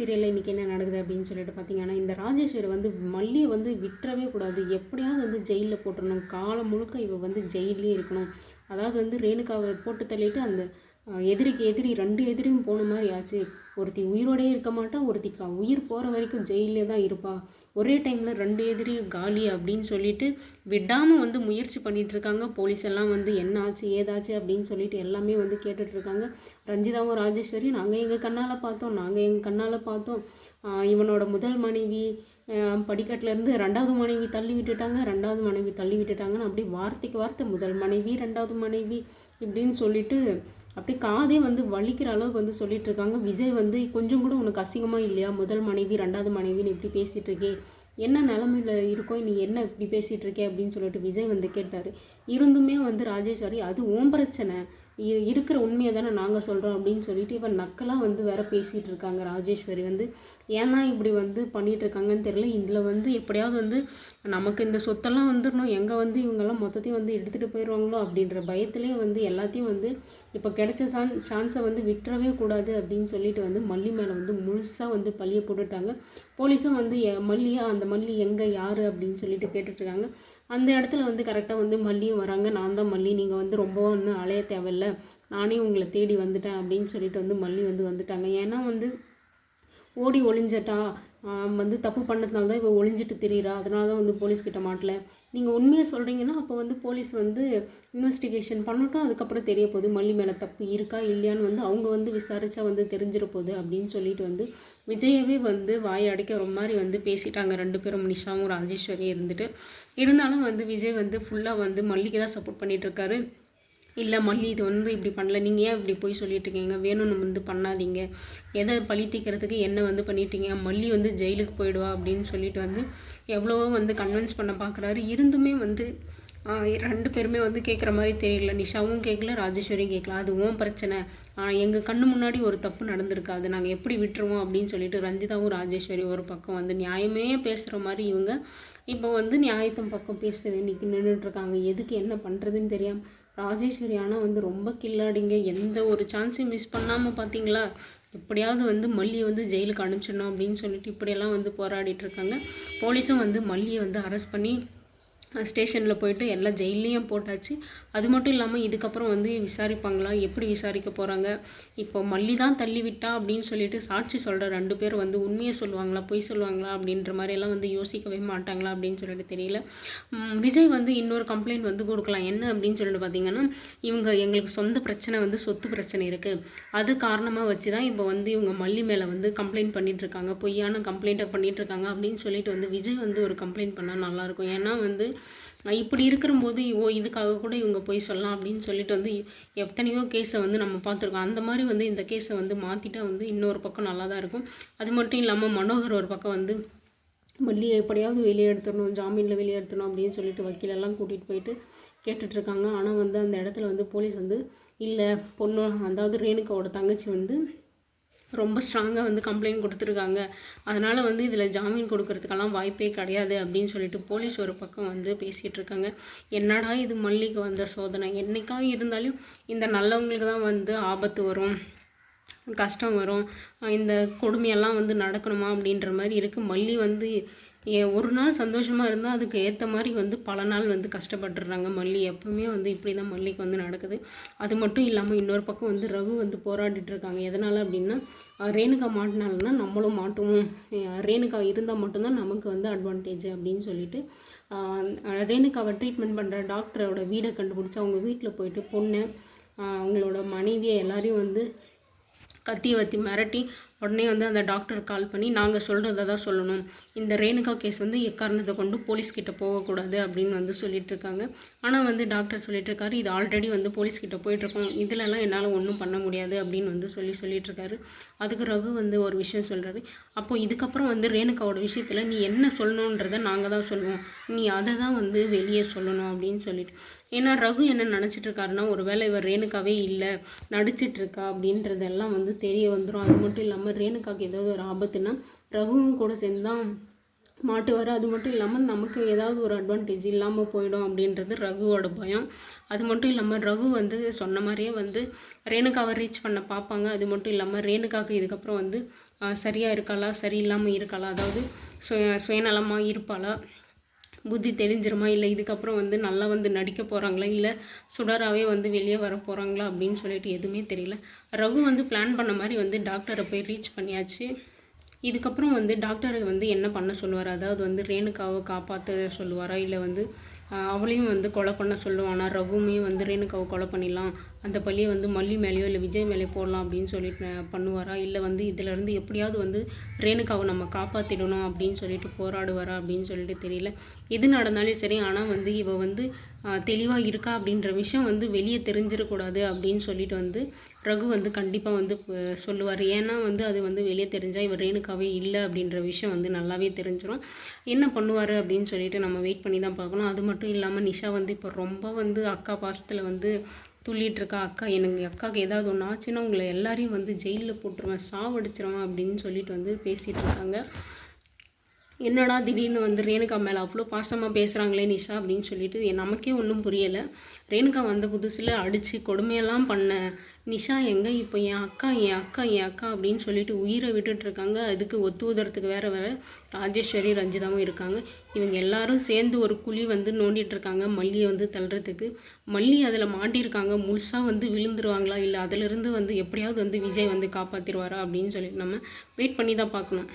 சீரியலில் இன்றைக்கி என்ன நடக்குது அப்படின்னு சொல்லிட்டு பார்த்தீங்கன்னா இந்த ராஜேஸ்வரி வந்து மல்லியை வந்து விட்டுறவே கூடாது. எப்படியாவது வந்து ஜெயிலில் போட்டுடணும் காலம் முழுக்க இவள் வந்து ஜெயிலே இருக்கணும். அதாவது வந்து ரேணுகாவை போட்டு தள்ளிட்டு அந்த எதிரிக்கு எதிரி ரெண்டு எதிரியும் போன மாதிரி ஆச்சு. ஒருத்தி உயிரோடே இருக்க மாட்டா ஒருத்தி உயிர் போகிற வரைக்கும் ஜெயிலே தான் இருப்பா. ஒரே டைமில் ரெண்டு எதிரி காலி அப்படின்னு சொல்லிட்டு விடாமல் வந்து முயற்சி பண்ணிகிட்ருக்காங்க போலீஸ் எல்லாம் வந்து என்ன ஆச்சு ஏதாச்சு அப்படின்னு சொல்லிட்டு எல்லாமே வந்து கேட்டுட்ருக்காங்க ரஞ்சிதாவும் ராஜேஸ்வரி நாங்கள் எங்கள் கண்ணால் பார்த்தோம் நாங்கள் எங்கள் கண்ணால் பார்த்தோம். இவனோட முதல் மனைவி படிக்கட்டிலேருந்து ரெண்டாவது மனைவி தள்ளி விட்டுட்டாங்க ரெண்டாவது மனைவி தள்ளி விட்டுட்டாங்கன்னு அப்படி வார்த்தைக்கு வார்த்தை முதல் மனைவி ரெண்டாவது மனைவி இப்படின்னு சொல்லிட்டு அப்படியே காதே வந்து வலிக்கிற அளவுக்கு வந்து சொல்லிட்டு இருக்காங்க. விஜய் வந்து கொஞ்சம் கூட உனக்கு அசிங்கமாக இல்லையா? முதல் மனைவி ரெண்டாவது மனைவின்னு இப்படி பேசிகிட்டு இருக்கே. என்ன நிலமையில இருக்கோ நீ என்ன இப்படி பேசிகிட்டு இருக்கே அப்படின்னு சொல்லிட்டு விஜய் வந்து கேட்டார். இருந்துமே வந்து ராஜேஸ்வரி அது ஓம் பிரச்சனை. இது இருக்கிற உண்மையை தானே நாங்கள் சொல்கிறோம் அப்படின்னு சொல்லிட்டு இவன் நக்கலாக வந்து வேற பேசிகிட்டு இருக்காங்க ராஜேஸ்வரி வந்து. ஏன்னா இப்படி வந்து பண்ணிகிட்டு இருக்காங்கன்னு தெரியல. இதில் வந்து எப்படியாவது வந்து நமக்கு இந்த சொத்தெல்லாம் வந்துடணும் எங்கே வந்து இவங்கெல்லாம் மொத்தத்தையும் வந்து எடுத்துகிட்டு போயிடுவாங்களோ அப்படின்ற பயத்திலே வந்து எல்லாத்தையும் வந்து இப்போ கிடைச்ச சான் சான்ஸை வந்து விட்டுறவே கூடாது அப்படின்னு சொல்லிட்டு வந்து மல்லி மேலே வந்து முழுசாக வந்து பள்ளியை போட்டுட்டாங்க. போலீஸும் வந்து எ- மல்லியா அந்த மல்லி எங்கே யார் அப்படின்னு சொல்லிட்டு கேட்டுட்ருக்காங்க அந்த இடத்துல வந்து கரெக்டாக வந்து மல்லியும் வராங்க. நான் தான் மல்லி. நீங்கள் வந்து ரொம்ப ஒன்றும் அலைய தேவையில்ல. நானே உங்களை தேடி வந்துட்டேன் அப்படின்னு சொல்லிட்டு வந்து மல்லி வந்து வந்துட்டாங்க. ஏன்னா வந்து ஓடி ஒளிஞ்சட்டா? வந்து தப்பு பண்ணதுனால தான் இவள் ஒளிஞ்சிட்டு திரியிறா. அதனால தான் வந்து போலீஸ்கிட்ட மாட்டல. நீங்கள் உண்மையை சொல்கிறீங்கன்னா அப்போ வந்து போலீஸ் வந்து இன்வெஸ்டிகேஷன் பண்ணட்டும் அதுக்கப்புறம் தெரிய போகுது மல்லி மேலே தப்பு இருக்கா இல்லையான்னு வந்து அவங்க வந்து விசாரிச்சா வந்து தெரிஞ்சிட போகுது அப்படின்னு சொல்லிட்டு வந்து விஜயவே வந்து வாய் அடைக்கிற மாதிரி வந்து பேசிட்டாங்க ரெண்டு பேரும். நிஷாவும் ராஜேஸ்வரியும் இருந்துட்டு. இருந்தாலும் வந்து விஜய் வந்து ஃபுல்லாக வந்து மல்லிக்கு தான் சப்போர்ட் பண்ணிகிட்ருக்காரு இல்லை மல்லி இது வந்து இப்படி பண்ணல. நீங்கள் ஏன் இப்படி போய் சொல்லிட்டு இருக்கீங்க? வேணும்னு வந்து பண்ணாதீங்க. எதை பழி தீக்கிறதுக்கு என்ன வந்து பண்ணிட்டீங்க? மல்லி வந்து ஜெயிலுக்கு போயிடுவா அப்படின்னு சொல்லிட்டு வந்து எவ்வளவோ வந்து கன்வின்ஸ் பண்ண பார்க்குறாரு இருந்துமே வந்து ரெண்டு பேருமே வந்து கேட்குற மாதிரி தெரியல. நிஷாவும் கேட்கல ராஜேஸ்வரியும் கேட்கல அது உன் பிரச்சனை. எங்கள் கண்ணு முன்னாடி ஒரு தப்பு நடந்திருக்கு அது நாங்கள் எப்படி விட்டுருவோம்? அப்படின்னு சொல்லிட்டு ரஞ்சிதாவும் ராஜேஸ்வரி ஒரு பக்கம் வந்து நியாயமே பேசுகிற மாதிரி இவங்க இப்போ வந்து நியாயத்தின் பக்கம் பேச வேண்டிக்கு நின்றுட்டுருக்காங்க எதுக்கு என்ன பண்ணுறதுன்னு தெரியாமல் ராஜேஸ்வரி ஆனால் வந்து ரொம்ப கில்லாடிங்க. எந்த ஒரு சான்ஸையும் மிஸ் பண்ணாமல் பார்த்தீங்களா எப்படியாவது வந்து மல்லியை வந்து ஜெயிலுக்கு அனுப்பிச்சிடணும் அப்படின்னு சொல்லிட்டு இப்படியெல்லாம் வந்து போராடிட்டு இருக்காங்க. போலீஸும் வந்து மல்லியை வந்து அரெஸ்ட் பண்ணி ஸ்டேஷனில் போயிட்டு எல்லாம் ஜெயிலையும் போட்டாச்சு. அது மட்டும் இல்லாமல் இதுக்கப்புறம் வந்து விசாரிப்பாங்களா? எப்படி விசாரிக்க போகிறாங்க இப்போ மல்லி தான் தள்ளி விட்டா அப்படின்னு சொல்லிட்டு சாட்சி சொல்கிற ரெண்டு பேர் வந்து உண்மையை சொல்லுவாங்களா? பொய் சொல்லுவாங்களா? அப்படின்ற மாதிரி எல்லாம் வந்து யோசிக்கவே மாட்டாங்களா? அப்படின்னு சொல்லிட்டு தெரியல. விஜய் வந்து இன்னொரு கம்ப்ளைண்ட் வந்து கொடுக்கலாம். என்ன அப்படின்னு சொல்லிட்டு பார்த்தீங்கன்னா இவங்க எங்களுக்கு சொந்த பிரச்சனை வந்து சொத்து பிரச்சனை இருக்குது அது காரணமாக வச்சு தான் இப்போ வந்து இவங்க மல்லி மேலே வந்து கம்ப்ளைண்ட் பண்ணிகிட்ருக்காங்க பொய்யான கம்ப்ளைண்ட்டை பண்ணிகிட்ருக்காங்க அப்படின்னு சொல்லிட்டு வந்து விஜய் வந்து ஒரு கம்ப்ளைண்ட் பண்ணால் நல்லாயிருக்கும் ஏன்னா வந்து இப்படி இருக்கிறம்போது ஓ இதுக்காக கூட இவங்க போய் சொல்லலாம் அப்படின்னு சொல்லிட்டு வந்து எத்தனையோ கேஸை வந்து நம்ம பார்த்துருக்கோம். அந்த மாதிரி வந்து இந்த கேஸை வந்து மாற்றிட்டா வந்து இன்னொரு பக்கம் நல்லா தான் இருக்கும். அது மட்டும் இல்லாமல் மனோகர் ஒரு பக்கம் வந்து மல்லி எப்படியாவது வெளியே எடுத்துடணும் ஜாமீனில் வெளியே எடுத்துடணும் அப்படின்னு சொல்லிட்டு வக்கீலெல்லாம் கூட்டிகிட்டு போயிட்டு கேட்டுட்ருக்காங்க. ஆனால் வந்து அந்த இடத்துல வந்து போலீஸ் வந்து இல்லை பொண்ணு அதாவது ரேணுகாவோட தங்கச்சி வந்து ரொம்ப ஸ்ட்ராங்காக வந்து கம்ப்ளைண்ட் கொடுத்துருக்காங்க. அதனால் வந்து இதில் ஜாமீன் கொடுக்கறதுக்கெல்லாம் வாய்ப்பே கிடையாது அப்படின்னு சொல்லிட்டு போலீஸ் ஒரு பக்கம் வந்து பேசிகிட்டு இருக்காங்க. என்னடா இது மல்லிக்கு வந்த சோதனை? என்றைக்காக இருந்தாலும் இந்த நல்லவங்களுக்கு தான் வந்து ஆபத்து வரும். கஷ்டம் வரும். இந்த கொடுமையெல்லாம் வந்து நடக்கணுமா அப்படின்ற மாதிரி இருக்குது மல்லி வந்து ஒரு நாள் சந்தோஷமாக இருந்தால் அதுக்கு ஏற்ற மாதிரி வந்து பல நாள் வந்து கஷ்டப்பட்டுடுறாங்க மல்லி எப்பவுமே வந்து இப்படி தான் மல்லிக்கு வந்து நடக்குது. அது மட்டும் இல்லாமல் இன்னொரு பக்கம் வந்து ரகு வந்து போராடிட்டு இருக்காங்க. எதனால் அப்படின்னா ரேணுகா மாட்டினாலன்னா நம்மளும் மாட்டுவோம். ரேணுகா இருந்தால் மட்டும்தான் நமக்கு வந்து அட்வான்டேஜ் அப்படின்னு சொல்லிட்டு ரேணுகாவை ட்ரீட்மெண்ட் பண்ணுற டாக்டரோட வீடை கண்டுபிடிச்சி அவங்க வீட்டில் போயிட்டு பொண்ணு அவங்களோட மனைவியை எல்லாரையும் வந்து கத்தி வத்தி மிரட்டி உடனே வந்து அந்த டாக்டர் கால் பண்ணி நாங்கள் சொல்கிறத தான் சொல்லணும். இந்த ரேணுகா கேஸ் வந்து எக்காரணத்தை கொண்டு போலீஸ்கிட்ட போகக்கூடாது அப்படின்னு வந்து சொல்லிட்டு இருக்காங்க. ஆனால் வந்து டாக்டர் சொல்லிட்டு இருக்காரு இது ஆல்ரெடி வந்து போலீஸ்கிட்ட போயிட்டுருக்கோம் இதுலலாம் என்னால் ஒன்றும் பண்ண முடியாது அப்படின்னு வந்து சொல்லி சொல்லிட்டு இருக்காரு. அதுக்கு ரகு வந்து ஒரு விஷயம் சொல்கிறாரு அப்போ இதுக்கப்புறம் வந்து ரேணுகாவோட விஷயத்தில் நீ என்ன சொல்லணுன்றதை நாங்கள் தான் சொல்லுவோம். நீ அதை தான் வந்து வெளியே சொல்லணும் அப்படின்னு சொல்லிட்டு. ஏன்னா ரகு என்ன நினச்சிட்டு இருக்காருன்னா ஒருவேளை இவர் ரேணுகாவே இல்லை நடிச்சிட்டு இருக்கா அப்படின்றதெல்லாம் வந்து தெரிய வந்துடும் அது மட்டும் இல்லாமல் ரேணுகாவுக்கு ஏதாவது ஒரு ஆபத்துன்னா ரகுவும் கூட சேர்ந்து தான் மாட்டுவார். அது மட்டும் இல்லாமல் நமக்கு ஏதாவது ஒரு அட்வான்டேஜ் இல்லாமல் போயிடும் அப்படின்றது ரகுவோட பயம். அது மட்டும் இல்லாமல் ரகு வந்து சொன்ன மாதிரியே வந்து ரேணுகாவை ரீச் பண்ண பார்ப்பாங்க. அது மட்டும் இல்லாமல் ரேணுகாவுக்கு இதுக்கப்புறம் வந்து சரியாக இருக்காளா? சரியில்லாமல் இருக்காளா? அதாவது சுய சுயநலமாக இருப்பாளா? புத்தி தெளிஞ்சிருமா? இல்லை இதுக்கப்புறம் வந்து நல்லா வந்து நடிக்க போகிறாங்களா இல்லை சுடராகவே வந்து வெளியே வர போகிறாங்களா அப்படின்னு சொல்லிட்டு எதுவுமே தெரியல. ரகு வந்து பிளான் பண்ண மாதிரி வந்து டாக்டரை போய் ரீச் பண்ணியாச்சு. இதுக்கப்புறம் வந்து டாக்டர் வந்து என்ன பண்ண சொல்லுவார்? அதாவது வந்து ரேணுகாவை காப்பாற்ற சொல்லுவாரா? இல்லை வந்து அவளையும் வந்து கொலை பண்ண சொல்லுவானா? ரகுமே வந்து ரேணுகாவை கொலை பண்ணிடலாம். அந்த பள்ளியை வந்து மல்லி மேலேயோ இல்லை விஜய் மேலேயோ போடலாம் அப்படின்னு சொல்லிட்டு பண்ணுவாரா? இல்லை வந்து இதிலேருந்து எப்படியாவது வந்து ரேணுகாவை நம்ம காப்பாற்றிடணும் அப்படின்னு சொல்லிட்டு போராடுவாரா அப்படின்னு சொல்லிட்டு தெரியல. எது நடந்தாலும் சரி ஆனால் வந்து இவ வந்து தெளிவாக இருக்கா அப்படின்ற விஷயம் வந்து வெளியே தெரிஞ்சிடக்கூடாது அப்படின்னு சொல்லிட்டு வந்து ரகு வந்து கண்டிப்பாக வந்து சொல்லுவார். ஏன்னா வந்து அது வந்து வெளியே தெரிஞ்சால் இவர் ரேணுகாவே இல்லை அப்படின்ற விஷயம் வந்து நல்லாவே தெரிஞ்சிடும் என்ன பண்ணுவார் அப்படின்னு சொல்லிட்டு நம்ம வெயிட் பண்ணி தான் பார்க்கணும். அது மட்டும் இல்லாமல் நிஷா வந்து இப்போ ரொம்ப வந்து அக்கா பாசத்தில் வந்து துள்ளிட்டு இருக்கா அக்கா. எனக்கு அக்காவுக்கு ஏதாவது ஒன்று ஆச்சுன்னா உங்களை எல்லாரையும் வந்து ஜெயிலில் போட்டுருவேன் சாவடிச்சிருவேன் அப்படின்னு சொல்லிட்டு வந்து பேசிகிட்டு இருக்காங்க. என்னடா திடீர்னு வந்து ரேணுகா மேலே அவ்வளோ பாசமாக பேசுகிறாங்களே நிஷா அப்படின்னு சொல்லிட்டு நமக்கே ஒன்றும் புரியலை. ரேணுகா வந்த புதுசில் அடித்து கொடுமையெல்லாம் பண்ண நிஷா எங்கே? இப்போ என் அக்கா என் அக்கா என் அக்கா அப்படின்னு சொல்லிட்டு உயிரை விட்டுட்ருக்காங்க அதுக்கு ஒத்து வேறு வேறு ராஜேஸ்வரி ரஞ்சிதாவும் இருக்காங்க. இவங்க எல்லாரும் சேர்ந்து ஒரு குழி வந்து நோண்டிகிட்ருக்காங்க மல்லியை வந்து தள்ளுறதுக்கு. மல்லி அதில் மாட்டியிருக்காங்க முழுசாக வந்து விழுந்துருவாங்களா இல்லை அதிலிருந்து வந்து எப்படியாவது வந்து விஜய் வந்து காப்பாற்றிடுவாரா அப்படின்னு சொல்லி நம்ம வெயிட் பண்ணி தான் பார்க்கணும்.